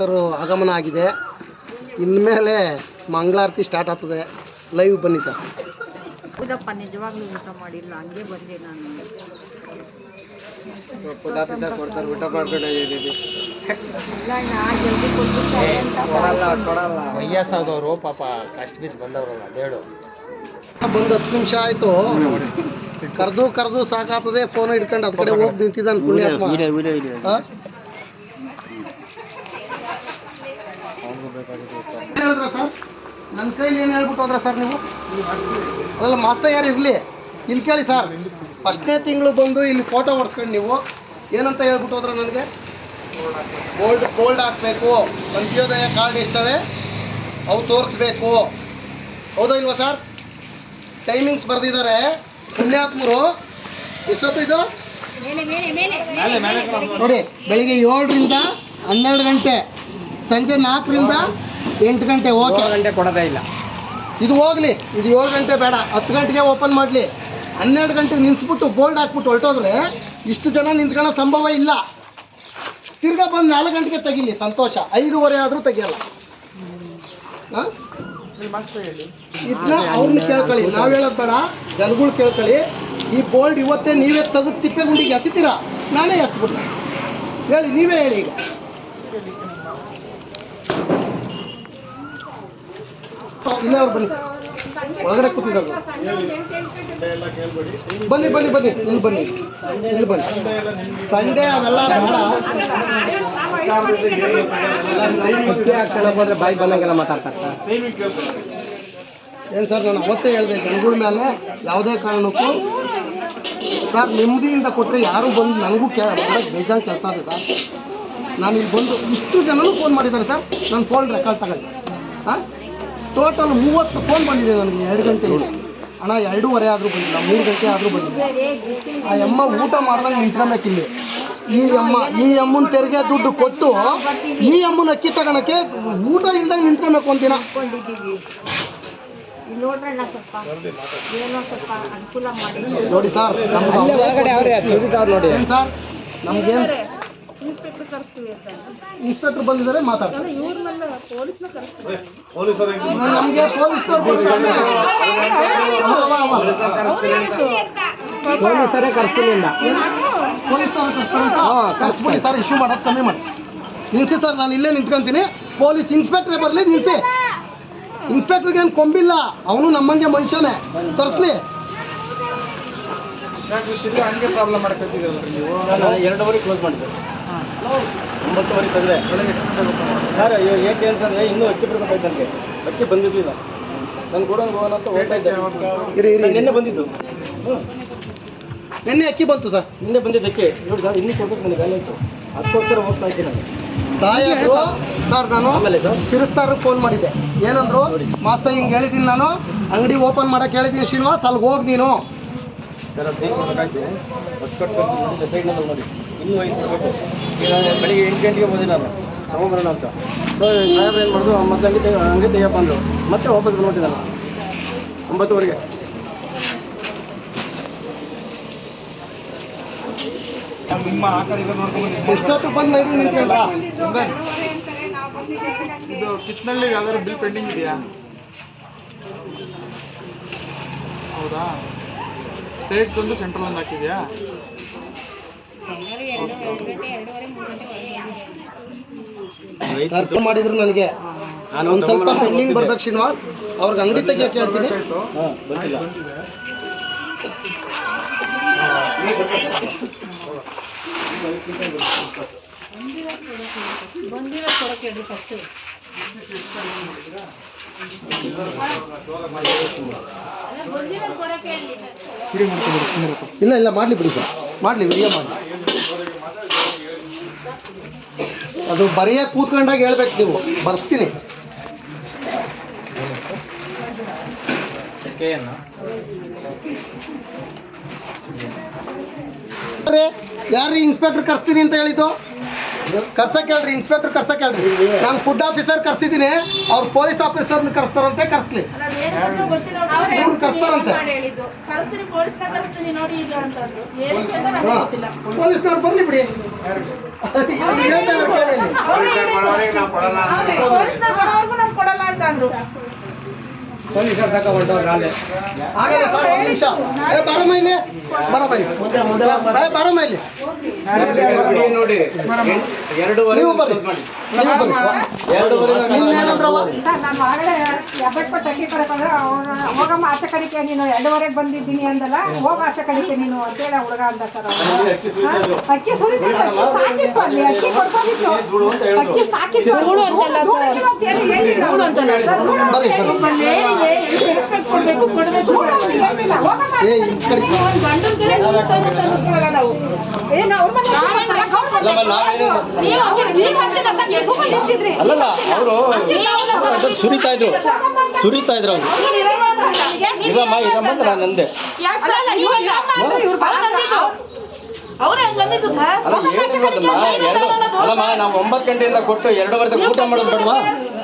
Sir ಆಗಮನ ಆಗಿದೆ. ಇನ್ಮೇಲೆ ಮಂಗಳಾರತಿ ಸ್ಟಾರ್ಟ್ ಆಗ್ತದೆ. ಲೈವ್ ಬನ್ನಿ ಸರ್. ಹೌದಪ್ಪ ನಿಜವಾಗ್ಲೂ ಊಟ ಮಾಡಿಲ್ಲ ಹಂಗೆ ಬಂದೆ ನಾನು. ವಯಸ್ಸಾದವರು ಪಾಪ ಕಷ್ಟ ಬಿದ್ದು ಬಂದವ್ರಲ್ಲ ಅದೇಳು ಬಂದು ಹತ್ತು ನಿಮಿಷ ಆಯ್ತು. ಕರೆದು ಕರ್ದು ಸಾಕಾಗ್ತದೆ ಫೋನ್ ಹಿಡ್ಕೊಂಡು ಅದ್ ಕಡೆ ಹೋಗಿ ನಿಂತಿದ್ದಾನೆ ಪುಣ್ಯಾತ್ಮ ಹಾ? ಏನ್ ಹೇಳಿದ್ರ ಸರ್? ನನ್ನ ಕೈಲಿ ಏನು ಹೇಳ್ಬಿಟ್ಟು ಹೋದ್ರ ಸರ್ ನೀವು? ಅಲ್ಲ ಮಾಸ್ತ ಯಾರು ಇರಲಿ? ಇಲ್ಲಿ ಕೇಳಿ ಸರ್. ಫಸ್ಟ್ನೇ ತಿಂಗಳು ಬಂದು ಇಲ್ಲಿ ಫೋಟೋ ಹೊಡ್ಸ್ಕೊಂಡು ನೀವು. ಏನಂತ ಹೇಳ್ಬಿಟ್ಟು ಹೋದ್ರ ನನಗೆ? ಗೋಲ್ಡ್ ಗೋಲ್ಡ್ ಹಾಕಬೇಕು. ಅಂತ್ಯೋದಯ ಕಾರ್ಡ್ ಇಷ್ಟವೇ ಅವು ತೋರಿಸ್ಬೇಕು. ಹೌದಾ ಇಲ್ವಾ ಸರ್? ಟೈಮಿಂಗ್ಸ್ ಬರೆದಿದ್ದಾರೆ ಪುಣ್ಯಾತ್ಮರು. ಎಷ್ಟೊತ್ತು ಇದು? ನೋಡಿ ಬೆಳಿಗ್ಗೆ ಏಳರಿಂದ ಹನ್ನೆರಡು ಗಂಟೆ. ಸಂಜೆ ನಾಲ್ಕರಿಂದ ಎಂಟು ಗಂಟೆ ಓಕೆ. ಗಂಟೆ ಕೊಡೋದೇ ಇಲ್ಲ. ಇದು ಹೋಗ್ಲಿ ಇದು ಏಳು ಗಂಟೆ ಬೇಡ ಹತ್ತು ಗಂಟೆಗೆ ಓಪನ್ ಮಾಡಲಿ. ಹನ್ನೆರಡು ಗಂಟೆ ನಿಲ್ಸ್ಬಿಟ್ಟು ಬೋಲ್ಡ್ ಹಾಕ್ಬಿಟ್ಟು ಹೊರಟೋದ್ರೆ ಇಷ್ಟು ಜನ ನಿಂತ್ಕೊಳ್ಳೋ ಸಂಭವ ಇಲ್ಲ. ತಿರ್ಗಾ ಬಂದು ನಾಲ್ಕು ಗಂಟೆಗೆ ತೆಗೀಲಿ ಸಂತೋಷ. ಐದೂವರೆ ಆದರೂ ತೆಗಿಯಲ್ಲ. ಹಾಂ? ಇದನ್ನ ಅವ್ರನ್ನ ಕೇಳ್ಕೊಳ್ಳಿ. ನಾವು ಹೇಳೋದು ಬೇಡ ಜನಗಳು ಕೇಳ್ಕೊಳ್ಳಿ. ಈ ಬೋಲ್ಡ್ ಇವತ್ತೇ ನೀವೇ ತೆಗೆದು ತಿಪ್ಪೆ ಗುಂಡಿಗೆ ಎಸಿತೀರಾ? ನಾನೇ ಎಸ್ಬಿಡ್ತೀನಿ. ಹೇಳಿ ನೀವೇ ಹೇಳಿ ಈಗ. ಇಲ್ಲೇ ಅವ್ರು ಬನ್ನಿ. ಒಳಗಡೆ ಕೂತಿದ್ದಾರೆ ಬನ್ನಿ ಬನ್ನಿ ಬನ್ನಿ. ಇಲ್ಲಿ ಬನ್ನಿ. ಇಲ್ಲಿ ಬನ್ನಿ. ಸಂಡೇ ಅವೆಲ್ಲ ಹೋದ್ರೆ ಬಾಯಿ ಬಂದಂಗೆಲ್ಲ ಮಾತಾಡ್ತಾರೆ ಏನು ಸರ್, ನಾನು ಅವತ್ತೇ ಹೇಳಿದೆ ಜನಗಳ ಮೇಲೆ ಯಾವುದೇ ಕಾರಣಕ್ಕೂ. ಸರ್, ನೆಮ್ಮದಿಯಿಂದ ಕೊಟ್ಟರೆ ಯಾರು ಬಂದು ನನಗೂ ಕೇಳ ಮಾಡಕ್ಕೆ ಬೇಜಾನ್ ಕೆಲಸ ಇದೆ ಸರ್. ನಾನು ಇಲ್ಲಿ ಬಂದು ಇಷ್ಟು ಜನನೂ ಫೋನ್ ಮಾಡಿದ್ದಾರೆ ಸರ್. ನಾನು ಫೋನ್ ರೆಕಾರ್ಡ್ ತಗೊಳ್ಳಿ. ಹಾಂ ಟೋಟಲ್ ಮೂವತ್ತು ಫೋನ್ ಬಂದಿದೆ ನನಗೆ ಎರಡು ಗಂಟೆ ಹಣ ಎರಡೂವರೆ ಆದರೂ ಬಂದಿಲ್ಲ ಮೂರು ಗಂಟೆ ಆದರೂ ಬಂದಿಲ್ಲ. ಆ ಅಮ್ಮ ಊಟ ಮಾಡಿದಾಗ ನಿಂತ್ಕೊಬೇಕಿಲ್ಲಿ ಈ ಅಮ್ಮ ಈ ಅಮ್ಮನ ತೆರಿಗೆ ದುಡ್ಡು ಕೊಟ್ಟು ಈ ಅಮ್ಮನ ಅಕ್ಕಿ ತಗೊಳಕ್ಕೆ ಊಟ ಇಲ್ದಂಗೆ ನಿಂತ್ಕೊಬೇಕು ಒಂದಿನ ನೋಡಿ ಸರ್ ನಮ್ಗೆ ಏನು ಸರ್? ನಮ್ಗೇನು ಇನ್ಸ್ಪೆಕ್ಟರ್ ಕರೆಸ್ತೀವಿ ಅಂತ. ಇನ್ಸ್ಪೆಕ್ಟರ್ ಬಂದಿದ್ದಾರೆ ಮಾತಾಡ್ತಾರೆ ಇವ್ರ ಮೇಲೆ ಪೊಲೀಸ್ನ ಕರೆಸ್ತೀವಿ ನಮಗೆ ಪೊಲೀಸ್ ಪೊಲೀಸರೇ ಕರ್ಸ್ತೀನಿ ಪೊಲೀಸ್ ಕಳಿಸ್ಬಿಡಿ ಸರ್ ಇಶ್ಯೂ ಮಾಡೋದು ಕಮ್ಮಿ ಮಾಡಿ. ನಿಲ್ಸಿ ಸರ್ ನಾನು ಇಲ್ಲೇ ನಿಂತ್ಕೊಂತೀನಿ. ಪೊಲೀಸ್ ಇನ್ಸ್ಪೆಕ್ಟ್ರೇ ಬರಲಿ ನಿಲ್ಸಿ. ಇನ್ಸ್ಪೆಕ್ಟ್ರಿಗೆ ಏನು ಕೊಂಬಿಲ್ಲ. ಅವನು ನಮ್ಮಂಗೆ ಮನುಷ್ಯನೇ. ತರಿಸ್ಲಿ. ಎರಡೂವರೆ ಕ್ಲೋಸ್ ಮಾಡಿದ್ದೆ ಒಂಬತ್ತುವರೆ ತಂದೆ ಸರ್ ಏಕೆ ಅಂತಂದ್ರೆ ಇನ್ನೂ ಅಕ್ಕಿ ಬರ್ಬೇಕಾಯ್ತು ನನಗೆ. ಅಕ್ಕಿ ಬಂದಿರಲಿಲ್ಲ ನಾನು ಗೋಡನ್ ಹೋಗೋಣ ಅಂತ ಹೋಗ್ತಾ ಇದ್ದೆ. ಇರಿ ಇರಿ. ನಾನು ನಿನ್ನೆ ಬಂದಿದ್ದು. ಹ್ಞೂ ನಿನ್ನೆ ಅಕ್ಕಿ ಬಂತು ಸರ್. ನಿನ್ನೆ ಬಂದಿದ್ದು ಅಕ್ಕಿ ನೋಡಿ ಸರ್ ಇನ್ನೂ ಕೊಡ್ಬೇಕು ನನಗೆ ಬ್ಯಾಲೆನ್ಸು ಅದಕ್ಕೋಸ್ಕರ ಹೋಗ್ತಾ ಇದ್ದೀನಿ ನಾನು. ಸರ್ ನಾನು ಆಮೇಲೆ ಸರ್? ಸಿರಿಸ್ತಾರ ಫೋನ್ ಮಾಡಿದ್ದೆ. ಏನಂದ್ರು ಮಾಸ್ತ ಹಿಂಗೆ ಹೇಳಿದ್ದೀನಿ ನಾನು. ಅಂಗಡಿ ಓಪನ್ ಮಾಡಕ್ಕೆ ಹೇಳಿದ್ದೀನಿ ಶ್ರೀನಿವಾಸ್ ಅಲ್ಲಿಗೆ ಹೋಗಿ ನೀನು. ಸರ್ ಅದು ಬೇಕಾಯ್ತು ಕೊಡೋಕ್ಕಾಯ್ತು ಬಸ್ ಕಟ್ಕೊಂಡು ನೋಡಿ ಸೈಡ್ನಲ್ಲಿ ನೋಡಿ. ಇನ್ನೂ ಐದು ಕೊಡಬೇಕು ಈಗ ಬೆಳಿಗ್ಗೆ ಎಂಟು ಗಂಟೆಗೆ ಹೋದೆ ನಾನು. ತಗೊಂಬರೋಣ ಅಂತ. ಸೊ ಸಾಹೇಬ್ರು ಏನು ಮಾಡೋದು? ಮತ್ತೆ ಹಂಗೆ ತೆಗೆ ಹಂಗೆ ತೆಗಿಯಪ್ಪ ಅಂದರು. ಮತ್ತೆ ವಾಪಸ್ ಬಂದ್ಬಿಟ್ಟೆ ನಾನು ಒಂಬತ್ತುವರೆಗೆ. ಎಷ್ಟೊತ್ತು ಬಂದು ನಿಂತ್ಕೊಂಡ ಇದು ಕಿತ್ನಲ್ಲಿ ಯಾವ್ದಾದ್ರು ಬಿಲ್ ಪೆಂಡಿಂಗ್ ಇದೆಯಾ? ಹೌದಾ? ಸ್ಟೇಟ್ ಒಂದು ಸೆಂಟ್ರಲ್ ಒಂದು ಹಾಕಿದ್ಯಾ? ಸರ್ ಫೋನ್ ಮಾಡಿದ್ರು ನನಗೆ. ನಾನು ಒಂದು ಸ್ವಲ್ಪ ಪೆಂಡಿಂಗ್ ಬರ್ಬೇಕು ಶ್ರೀನಿವಾಸ್ ಅವ್ರಿಗೆ ಅಂಗಡಿ ತೆಗಿಯಕ್ಕೆ ಹೇಳ್ತೀನಿ ಹಾಂ. ಬಂದಿರೋ ಕೊಡಕ್ಕೆ ಹೇಳಿ ಫಸ್ಟು ಇಲ್ಲ ಇಲ್ಲ, ಮಾಡಲಿ ಬಿಡಿ ಸರ್. ಮಾಡಲಿ ವಿಡಿಯೋ ಮಾಡಿ ಅದು ಬರೆಯ ಕೂತ್ಕೊಂಡಾಗ ಹೇಳ್ಬೇಕು ನೀವು. ಬರ್ಸ್ತೀನಿ. ಯಾರು ಇನ್ಸ್ಪೆಕ್ಟರ್ ಕರ್ಸ್ತೀನಿ ಅಂತ ಹೇಳಿದ್ದು? ಕರ್ಸಕ್ಕೆ ಹೇಳ್ರಿ ಇನ್ಸ್ಪೆಕ್ಟರ್ ಕರ್ಸಕ್ಕೆ ಹೇಳ್ರಿ. ನಾನು ಫುಡ್ ಆಫೀಸರ್ ಕರ್ಸಿದ್ದೀನಿ ಅವ್ರು ಪೊಲೀಸ್ ಆಫೀಸರ್ನ ಕರ್ಸ್ತಾರಂತೆ ಕರ್ಸ್ಲಿ. ಅವ್ರು ಕರ್ಸ್ತಾರಂತೆ. ಪೊಲೀಸ್ನವ್ರು ಬರ್ಲಿ ಬಿಡಿ. ಹೇಳ್ತಾರೆ ಹೇಳ್ತಾ ಇದ್ದಾರೆ ಕೇಳಿ ಅಲ್ಲಿ. ಪೋಸ್ಟ್ನ ಬರೋವರೆಗೂ ನಾವು ಕೊಡಲ್ಲ ಅಂತ ಅಂದ್ರು ಬನ್ನಿ ಸರ್ ತಕ ಹೊರಟವ್ರು ನೋಡಿ ಎರಡೂವರೆ ನೀವು ಬರ್ರಿ. ಎರಡೂವರೆ ನಾನು ಹೊರಗಡೆ ಅಕ್ಕಿ ಹೋಗಮ್ಮ ಆಚೆ ಕಡಿಕೆ ನೀನು ಎರಡೂವರೆಗೆ ಬಂದಿದ್ದೀನಿ ಅಂದಲ್ಲ ಹೋಗ ಆಚೆ ಕಡಿಕೆ ನೀನು ಅಂತೇಳಿ ಹುಡುಗ ಅಂದ ಸರ್. ಅಕ್ಕಿ ಸುರಿಯೋದು. ಹಾ? ಅಕ್ಕಿ ಸಾಕಿತ್ತು ಅಲ್ಲಿ ಅಕ್ಕಿ ಅಂತ. ಅಕ್ಕಿ ಸಾಕಿತ್ತು. ಹೇಳಿಲ್ಲ. ರೆಸ್ಪೆಕ್ಟ್ ಕೊಡ್ಬೇಕು ಕೊಡ್ಬೇಕು ಗಂಡನ ಕಡೆ ನಾವು. ಅವ್ರ. ಅಲ್ಲಲ್ಲ ಅವರು ಸುರಿತಾ ಇದ್ರು. ಸುರಿತಾ ಇದ್ರು ಅವರು. ಅವ್ರು ಇರಮ್ಮ ಇರಮ್ಮ ಅಂತ ನಾನು ನಂದೆ. ಹಂಗ್ ಸರ್. ಎರಡು ಅಲ್ಲಮ್ಮ ನಾವು ಒಂಬತ್ತು ಗಂಟೆಯಿಂದ ಕೊಟ್ಟು ಎರಡೂವರೆ ವರ್ಷ ಊಟ ಮಾಡೋದು ಬೇಡವಾ?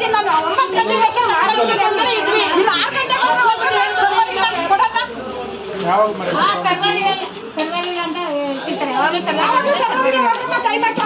ಮಾಡಿ ನಾನು ಒಂಬತ್ತು ಗಂಟೆ ಅಂದ್ರೆ ಇದ್ವಿ. ಇಲ್ಲ, ಆರು ಗಂಟೆ ಬಂದ್ರೆ ಹೋದ್ರೆ ಕೊಡಲ್ಲ. ಯಾವಾಗ ಮರೆ ಅವಾಗ ಸರ್ವರಿಗೆ ಟೈಮ್ ಹಾಕಿ